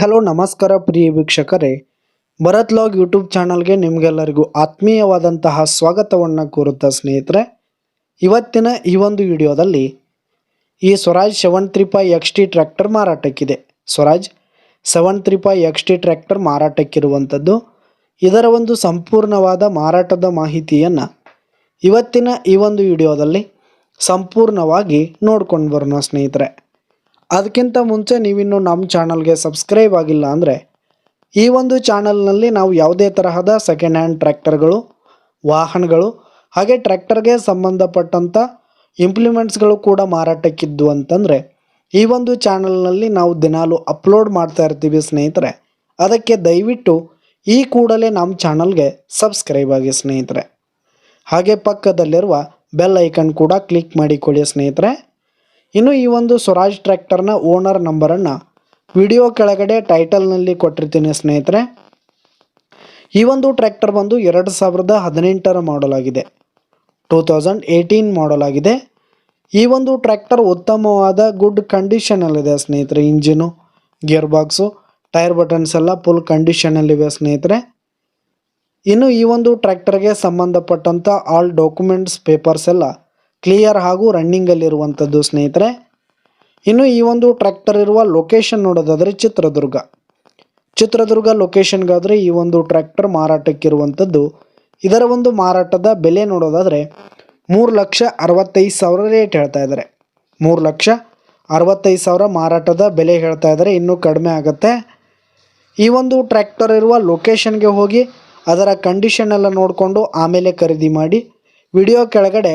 Hello, ನಮಸ್ಕಾರ ಪ್ರಿಯ ವೀಕ್ಷಕರೇ. Bharat log YouTube ಚಾನಲ್ಗೆ ನಿಮಗೆಲ್ಲರಿಗೂ ಆತ್ಮೀಯವಾದಂತಹ ಸ್ವಾಗತವನ್ನು ಕೋರುತ್ತಾ ಸ್ನೇಹಿತರೆ. ಇವತ್ತಿನ ಈ ಒಂದು ವಿಡಿಯೋದಲ್ಲಿ ಈ Swaraj seven three five X T tractor ಮಾರಾಟಕ್ಕಿದೆ. Swaraj seven three five X T tractor ಮಾರಾಟಕ್ಕಿರುವಂಥದ್ದು ಇದರ ಒಂದು ಸಂಪೂರ್ಣವಾದ ಮಾರಾಟದ ಮಾಹಿತಿಯನ್ನು ಇವತ್ತಿನ ಈ ಒಂದು ವಿಡಿಯೋದಲ್ಲಿ ಸಂಪೂರ್ಣವಾಗಿ ನೋಡ್ಕೊಂಡು ಬರೋಣ ಸ್ನೇಹಿತರೆ. ಅದಕ್ಕಿಂತ ಮುಂಚೆ ನೀವಿನ್ನು ನಮ್ಮ ಚಾನಲ್ಗೆ ಸಬ್ಸ್ಕ್ರೈಬ್ ಆಗಿಲ್ಲ ಅಂದರೆ ಈ ಒಂದು ಚಾನಲ್ನಲ್ಲಿ ನಾವು ಯಾವುದೇ ತರಹದ ಸೆಕೆಂಡ್ ಹ್ಯಾಂಡ್ ಟ್ರ್ಯಾಕ್ಟರ್ಗಳು, ವಾಹನಗಳು, ಹಾಗೆ ಟ್ರ್ಯಾಕ್ಟರ್ಗೆ ಸಂಬಂಧಪಟ್ಟಂಥ ಇಂಪ್ಲಿಮೆಂಟ್ಸ್ಗಳು ಕೂಡ ಮಾರಾಟಕ್ಕಿದ್ದು ಅಂತಂದರೆ ಈ ಒಂದು ಚಾನಲ್ನಲ್ಲಿ ನಾವು ದಿನಾಲು ಅಪ್ಲೋಡ್ ಮಾಡ್ತಾ ಇರ್ತೀವಿ ಸ್ನೇಹಿತರೆ. ಅದಕ್ಕೆ ದಯವಿಟ್ಟು ಈ ಕೂಡಲೇ ನಮ್ಮ ಚಾನಲ್ಗೆ ಸಬ್ಸ್ಕ್ರೈಬ್ ಆಗಿ ಸ್ನೇಹಿತರೆ. ಹಾಗೆ ಪಕ್ಕದಲ್ಲಿರುವ ಬೆಲ್ ಐಕನ್ ಕೂಡ ಕ್ಲಿಕ್ ಮಾಡಿಕೊಳ್ಳಿ ಸ್ನೇಹಿತರೆ. ಇನ್ನು ಈ ಒಂದು ಸ್ವರಾಜ್ ಟ್ರ್ಯಾಕ್ಟರ್ನ ಓನರ್ ನಂಬರನ್ನು ವಿಡಿಯೋ ಕೆಳಗಡೆ ಟೈಟಲ್ನಲ್ಲಿ ಕೊಟ್ಟಿರ್ತೀನಿ ಸ್ನೇಹಿತರೆ. ಈ ಒಂದು ಟ್ರ್ಯಾಕ್ಟರ್ ಬಂದು ಎರಡು ಸಾವಿರದ ಹದಿನೆಂಟರ ಮಾಡಲ್ ಆಗಿದೆ. ಟೂ ತೌಸಂಡ್ ಏಯ್ಟೀನ್ ಮಾಡಲ್ ಆಗಿದೆ. ಈ ಒಂದು ಟ್ರ್ಯಾಕ್ಟರ್ ಉತ್ತಮವಾದ ಗುಡ್ ಕಂಡೀಷನಲ್ಲಿದೆ ಸ್ನೇಹಿತರೆ, engine gear box tyre buttons ಎಲ್ಲ ಫುಲ್ ಕಂಡೀಷನಲ್ಲಿವೆ ಸ್ನೇಹಿತರೆ. ಇನ್ನು ಈ ಒಂದು ಟ್ರ್ಯಾಕ್ಟರ್ಗೆ ಸಂಬಂಧಪಟ್ಟಂಥ ಆಲ್ ಡಾಕ್ಯುಮೆಂಟ್ಸ್ ಪೇಪರ್ಸ್ ಎಲ್ಲ ಕ್ಲಿಯರ್ ಹಾಗೂ ರನ್ನಿಂಗಲ್ಲಿರುವಂಥದ್ದು ಸ್ನೇಹಿತರೆ. ಇನ್ನು ಈ ಒಂದು ಟ್ರ್ಯಾಕ್ಟರ್ ಇರುವ ಲೊಕೇಶನ್ ನೋಡೋದಾದರೆ ಚಿತ್ರದುರ್ಗ. ಚಿತ್ರದುರ್ಗ ಲೊಕೇಶನ್ಗಾದರೆ ಈ ಒಂದು ಟ್ರ್ಯಾಕ್ಟರ್ ಮಾರಾಟಕ್ಕಿರುವಂಥದ್ದು ಇದರ ಒಂದು ಮಾರಾಟದ ಬೆಲೆ ನೋಡೋದಾದರೆ ಮೂರು ಲಕ್ಷ ಅರವತ್ತೈದು ಸಾವಿರ ರೇಟ್ ಹೇಳ್ತಾ ಇದ್ದಾರೆ ಮೂರು ಲಕ್ಷ ಅರವತ್ತೈದು ಸಾವಿರ ಮಾರಾಟದ ಬೆಲೆ ಹೇಳ್ತಾ ಇದ್ದಾರೆ ಇನ್ನೂ ಕಡಿಮೆ ಆಗುತ್ತೆ. ಈ ಒಂದು ಟ್ರ್ಯಾಕ್ಟರ್ ಇರುವ ಲೊಕೇಶನ್ಗೆ ಹೋಗಿ ಅದರ ಕಂಡೀಷನ್ ಎಲ್ಲ ನೋಡಿಕೊಂಡು ಆಮೇಲೆ ಖರೀದಿ ಮಾಡಿ. ವಿಡಿಯೋ ಕೆಳಗಡೆ